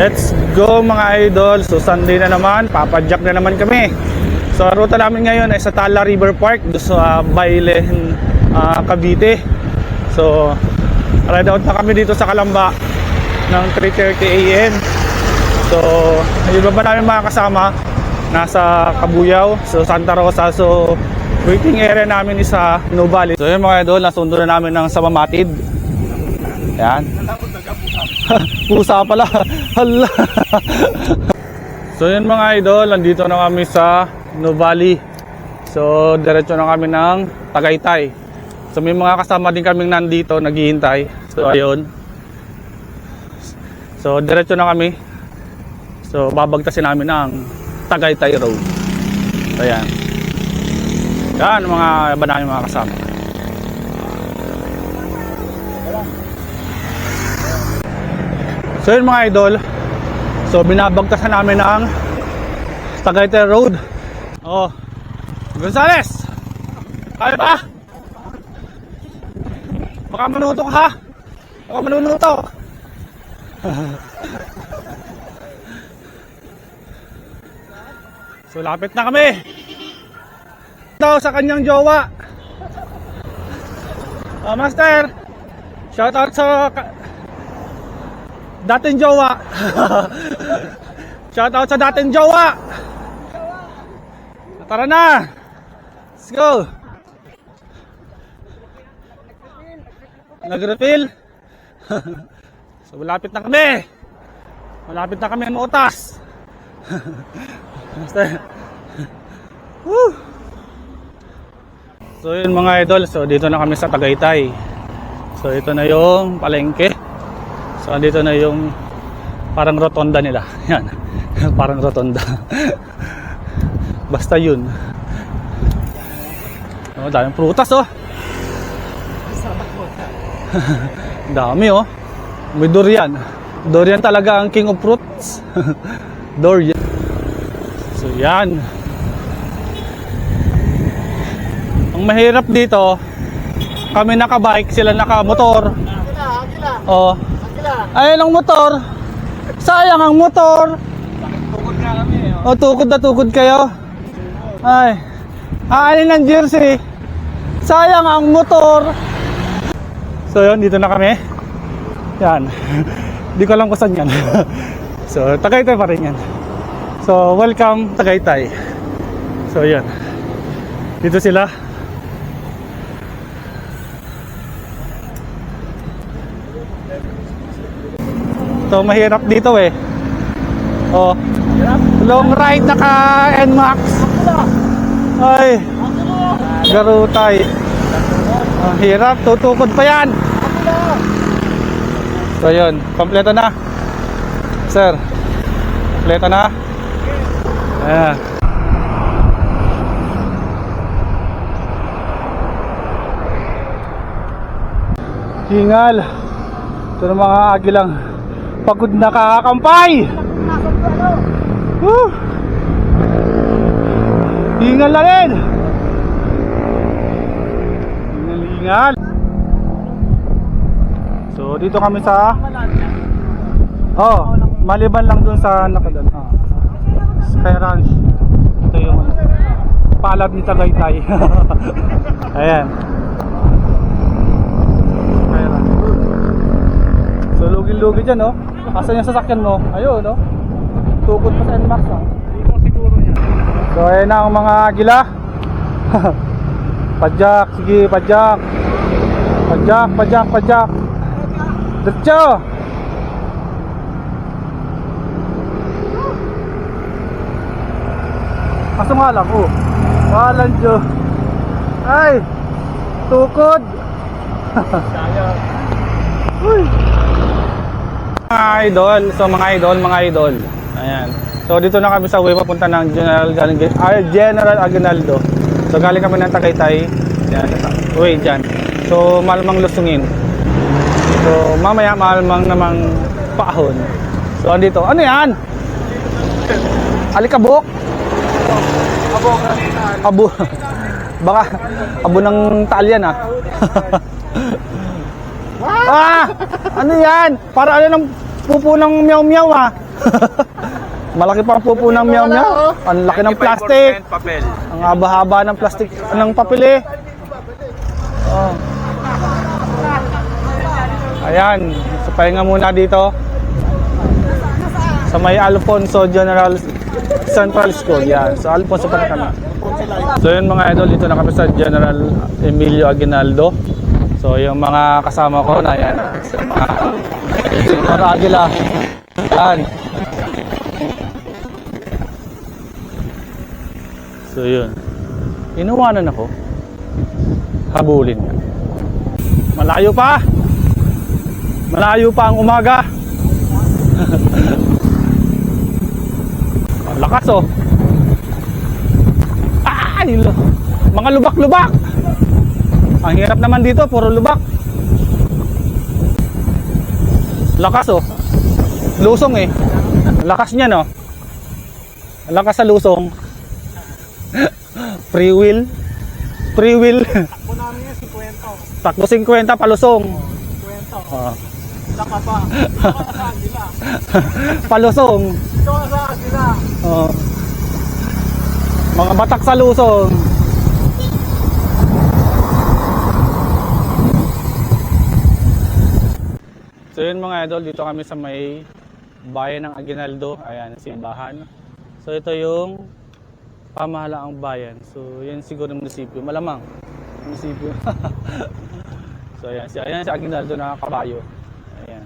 Let's go mga idol. So Sunday na naman, papadyak na naman kami. So ruta namin ngayon ay sa Tala River Park, doon sa Bailen, ah, Cavite. So ride out na kami dito sa Kalamba ng 3.30 a.m. So yung iba pa namin mga kasama nasa Kabuyaw, so Santa Rosa. So waiting area namin is sa Nubali. So yun mga idol, nasundo na namin ng Samamatid. Yan. Pusa pala. Hala. so yun mga idol, nandito na kami sa Nuvali. So diretso na kami ng Tagaytay. So may mga kasama din kaming nandito naghihintay. So ayun. So diretso na kami. So babagtasin namin ang Tagaytay Road. So yan. Yan mga iba namin mga kasama. So yun mga idol. So binabagtasan namin ang Tagaytay Road. Oh. Gonzales. Kaya ba? Baka manuto ka ha? Baka manunuto. so lapit na kami. Daw sa kanyang jowa. Ah, master. Shout out sa dating jowa. Shout out sa dating jowa. Tara na. Let's go. Nag-refill. so malapit na kami. Malapit na kami ang utas. So yun mga idol, so dito na kami sa Tagaytay. So ito na yung palengke. So dito na yung parang rotonda nila. Yan. parang rotonda. Basta yun. Oh, daming prutas oh. Dami oh. May durian. Durian talaga ang king of fruits. durian. So yan. Ang mahirap dito, kami nakabike, sila nakamotor. Oh. Ayun ang motor. Sayang ang motor. Tukod nga kami eh. O, tukod na tukod kayo. Ay. Aanin ng jersey. Sayang ang motor. So, yun. Dito na kami. Yan. Hindi ko alam kung saan yan. so, Tagaytay pa rin yan. So, welcome Tagaytay. So, yun. Dito sila. So, mahirap dito eh. Oh. Long ride naka NMAX. Ay. Garutay. Ang hirap, tutukod pa yan. So yun, kompleto na. Sir. Kompleto na. Ayan. Hingal. Ito ng mga agilang pagod na kakakampay. Woo! Hingal na rin! Hingal, hingal. So, dito kami sa... Oh, maliban lang dun sa nakadan. Ah. Sky Ranch. Ito yung ano, palad ni Tagaytay. Ayan. Sky Ranch. So, lugi-lugi dyan, no? Asan yung sasakyan mo? Ayun, no? Tukod pa sa NMAX, no? Dito siguro yan. So ayan na ang mga agila. padyak, sige, padyak. Padyak, padyak, padyak. Diretso. Kaso nga lang, oh. Walang Diyo. Ay! Tukod! Sayang. Uy! Mga idol, so mga idol, mga idol. Ayan. So dito na kami sa way papunta ng General ah, General Aguinaldo. So galing kami ng Tagaytay. Yan, way dyan. So malamang lusungin. So mamaya malamang namang paahon. So andito, ano yan? Alikabok? Abo. Abo. Baka abo ng talyan ah. ah! Ano yan? Para ano ng pupo ng meow meow ah. Malaki pa ang pupo ng meow meow. Ang laki ng plastic. papel. Ang haba-haba ng plastic ng papel eh. Oh. Ayan, so pahinga muna dito. Sa may Alfonso General Central School. Yan, so Alfonso pa rin kami. So yun mga idol, dito na kami sa General Emilio Aguinaldo. So yung mga kasama ko na yan. Mga Aguila. Yan. So yun. Inuwanan ako. Habulin. Malayo pa. Malayo pa ang umaga. Lakas oh. Ay! lo- Mga lubak-lubak. Ang hirap naman dito, puro lubak. Lakas oh. Lusong eh. Lakas niya no. Ang Lakas sa lusong. Free will. Free will. Ako namin yan, si Kwento. Takbo 50 palusong. Kwento. Oh. Saka pa. Saka sa. Palusong. Saka sa sila. Oh. Mga batak sa lusong. So yun mga idol, dito kami sa may bayan ng Aguinaldo. Ayan, simbahan. So ito yung pamahalaang bayan. So yan siguro munisipyo. Malamang munisipyo. so ayan, si, ayan si Aguinaldo na kabayo. Ayan.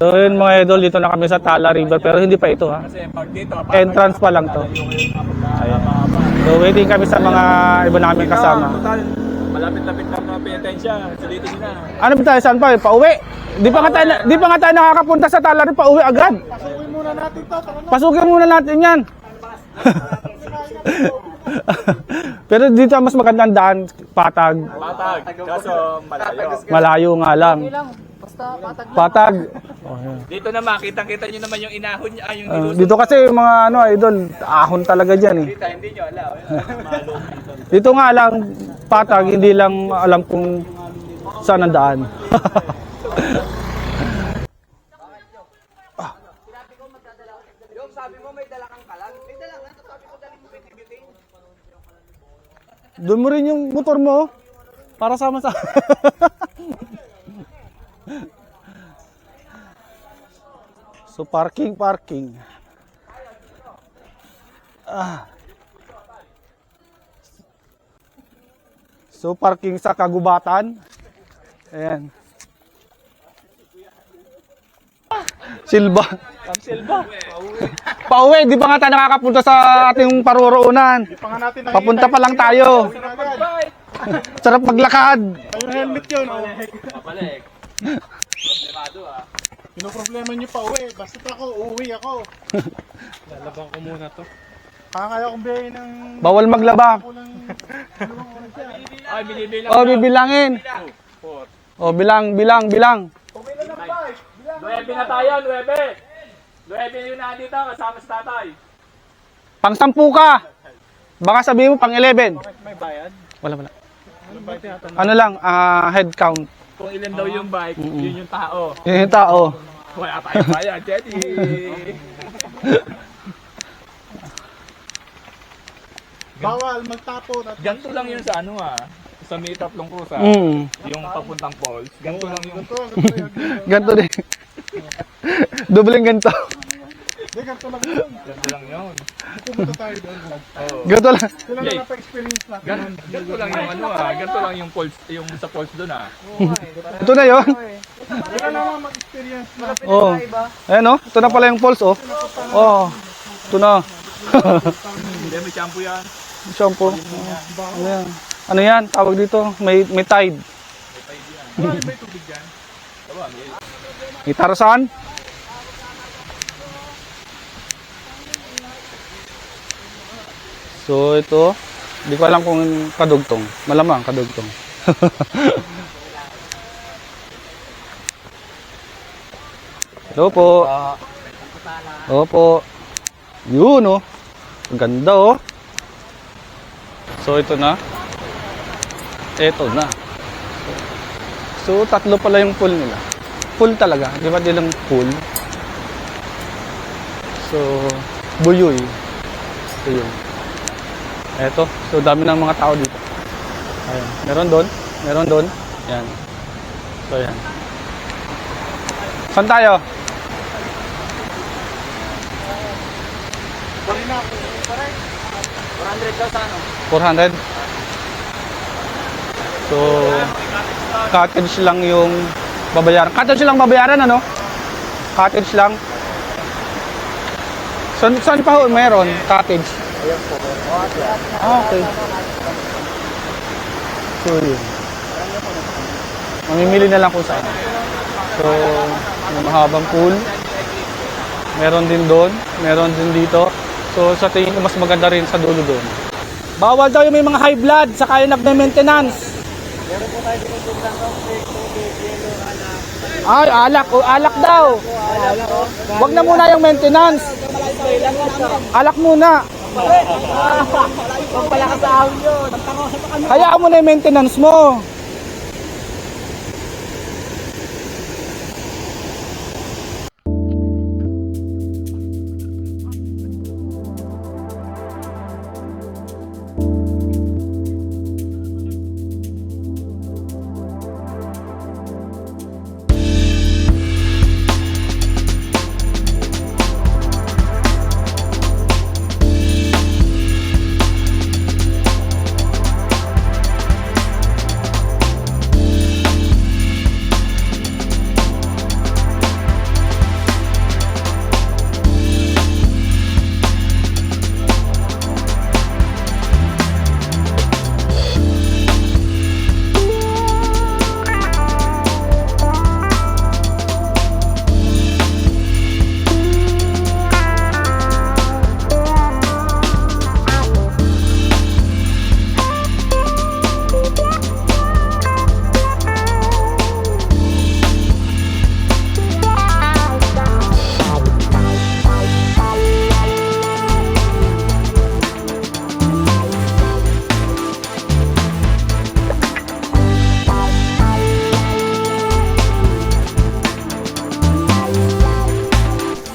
So yun mga idol, dito na kami sa Tala River. Pero hindi pa ito ha. Entrance pa lang to. Ayan. So waiting kami sa mga iba namin kasama. Malapit-lapit lang na penitensya. Sulitin na. Ano ba tayo? Saan pa? Pauwi? Di pa nga tayo, di pa nga tayo nakakapunta sa Tala River. Pauwi agad. Pasukin muna natin to. Tara na. Pasukin muna natin yan. Pero dito mas magandang daan, patag. Patag. Kaso malayo. Malayo nga lang. Patag. Oh, yan. Dito na makitang-kita nyo naman yung inahon niya. Ay, yung Ah, nilusot. dito kasi mga ano idol, ahon talaga diyan eh. Kita, hindi nyo alam. Dito nga lang patag, hindi lang alam kung saan ang daan. Doon mo rin yung motor mo. oh. Para sama sa... so parking, parking. Ah. So parking sa kagubatan. Ayan. Silba. Silba. Pauwi, di pa nga tayo nakakapunta sa ating paruroonan. Papunta pa lang tayo. Sarap maglakad. Helmet yun. Oh. Papalik. Problemado ah. Pinoproblema niyo pa uwi. Basta ako, uuwi ako. Lalabang ko muna to. Kakaya kong biyahe ng... Bawal maglaba. Ay, binibilang. O, bibilangin. O, bilang, bilang, bilang. Nuebe na tayo, nuebe. Nuebe yun na dito, kasama sa tatay. Pang sampu ka. Baka sabihin mo pang 11. May bayad? Wala, wala. Ano lang, ah, head count. Kung ilan daw yung bike, yun yung tao. Yun yung tao. Wala tayong bayad, Jetty. Bawal magtapon at Ganto lang yun sa ano ah. Sa may tatlong krusa. Mm. Yung papuntang falls. Ganto lang yung... ganito, ganito yun. Ganto din. Dobleng ganto. Hindi, ganito lang yun. Ganto lang yun. Pumunta tayo doon. Oo. Ganto lang. Sila na na-experience natin. Gan- Ganto lang yung ano ah. Ganto lang yung falls, yung sa falls doon ah. Ito na yon. Sila naman mag-experience na. Oh. Ayan oh. Ito na pala yung pulse oh. Oh. Ito na. Hindi, may shampoo yan. Shampoo. Ano yan? Ano yan? Tawag dito. May may tide. Marami ba yung tubig dyan? Tama, may... May tarasan. So ito, hindi ko alam kung kadugtong. Malamang kadugtong. Hello po. Opo. Yun oh. Ganda oh. So ito na. Ito na. So tatlo pala yung pool nila. Full talaga. Di ba di lang full? So, Buyoy. So, yun. Eto. So, dami ng mga tao dito. Ayan. Meron doon. Meron doon. Yan. So, yan. Saan tayo? Bali na ako. 400? So, cottage lang yung babayaran. Cottage lang babayaran, ano? Cottage lang. Saan, saan pa meron? Cottage? Ah, okay. So, yun. Mamimili na lang kung saan. So, may mahabang pool. Meron din doon. Meron din dito. So, sa tingin ko mas maganda rin sa dulo doon. Bawal daw yung may mga high blood sa kaya nagme-maintenance. Ay, alak. O, alak daw. Wag na muna yung maintenance. Alak muna. Hayaan mo na yung maintenance mo.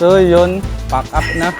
So, yun. Pack up na.